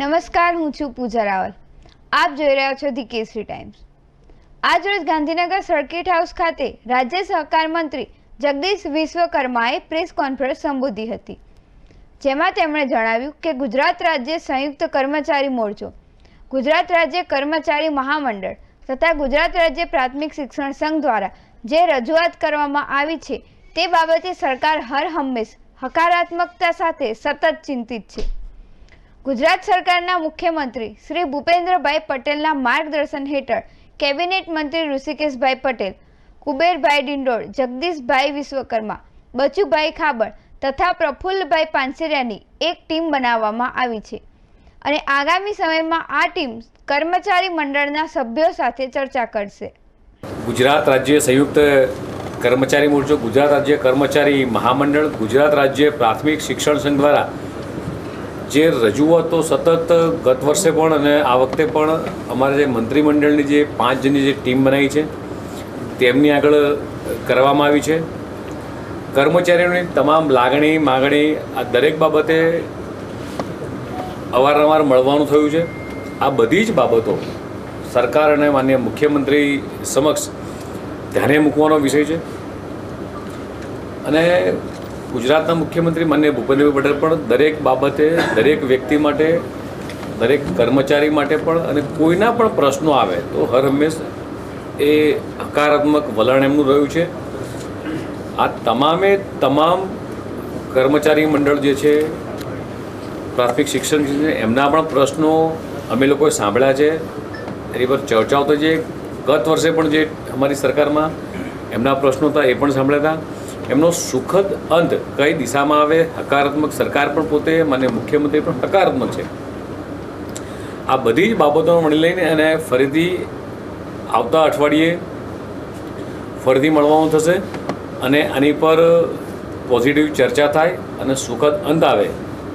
નમસ્કાર, હું છું પૂજા રાવલ. આપ જોઈ રહ્યા છો ધી કેસરી ટાઈમ્સ. આજરોજ ગાંધીનગર સર્કિટ હાઉસ ખાતે રાજ્ય સહકાર મંત્રી જગદીશ વિશ્વકર્માએ પ્રેસ કોન્ફરન્સ સંબોધી હતી. જેમાં તેમણે જણાવ્યું કે ગુજરાત રાજ્ય સંયુક્ત કર્મચારી મોરચો, ગુજરાત રાજ્ય કર્મચારી મહામંડળ તથા ગુજરાત રાજ્ય પ્રાથમિક શિક્ષણ સંઘ દ્વારા જે રજૂઆત કરવામાં આવી છે તે બાબતે સરકાર હર હંમેશ હકારાત્મકતા સાથે સતત ચિંતિત છે. ગુજરાત સરકારના મુખ્યમંત્રી શ્રી ભૂપેન્દ્રભાઈ પટેલના માર્ગદર્શન હેઠળ કેબિનેટ મંત્રી ઋષિકેશભાઈ પટેલ, કુબેરભાઈ ડિંડોળ, જગદીશભાઈ વિશ્વકર્મા, બચુભાઈ ખાબડ તથા પ્રફુલ્લભાઈ પાનસેરિયાની એક ટીમ બનાવવામાં આવી છે. અને આગામી સમયમાં આ ટીમ કર્મચારી મંડળના સભ્યો સાથે ચર્ચા કરશે. ગુજરાત રાજ્ય સંયુક્ત કર્મચારી મોરચો, ગુજરાત રાજ્ય કર્મચારી મહામંડળ, ગુજરાત રાજ્ય પ્રાથમિક શિક્ષણ સંઘ દ્વારા જે રજૂઆતો સતત ગત વર્ષે પણ અને આ વખતે પણ અમારે જે મંત્રીમંડળની જે પાંચ જણની જે ટીમ બનાવી છે, તેમની આગળ કરવામાં આવી છે. કર્મચારીઓની તમામ લાગણી, માગણી આ દરેક બાબતે અવારનવાર મળવાનું થયું છે. આ બધી જ બાબતો સરકાર અને માન્ય મુખ્યમંત્રી સમક્ષ ધ્યાને મૂકવાનો વિષય છે. અને ગુજરાતના મુખ્યમંત્રી માન્ય ભૂપેન્દ્રભાઈ પટેલ પણ દરેક બાબતે, દરેક વ્યક્તિ માટે, દરેક કર્મચારી માટે પણ અને કોઈના પણ પ્રશ્નો આવે તો હર હંમેશ એ હકારાત્મક વલણ એમનું રહ્યું છે. આ તમામે તમામ કર્મચારી મંડળ જે છે, પ્રાથમિક શિક્ષણ છે, એમના પણ પ્રશ્નો અમે લોકોએ સાંભળ્યા છે. એની પર ચર્ચાઓ તો જે ગત વર્ષે પણ જે અમારી સરકારમાં એમના પ્રશ્નો હતા એ પણ સાંભળ્યા હતા. એમનો સુખદ અંત કઈ દિશામાં આવે? હકારાત્મક સરકાર પણ પોતે અને મુખ્યમંત્રી પણ હકારાત્મક છે. આ બધી જ બાબતોને મળી લઈને અને ફરીથી આવતા અઠવાડિયે ફરીથી મળવાનું થશે અને આની પર પોઝિટિવ ચર્ચા થાય અને સુખદ અંત આવે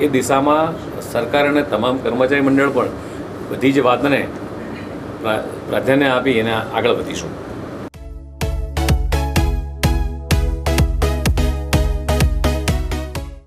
એ દિશામાં સરકાર અને તમામ કર્મચારી મંડળ પણ બધી જ વાતને પ્રાધાન્ય આપી એને આગળ વધીશું.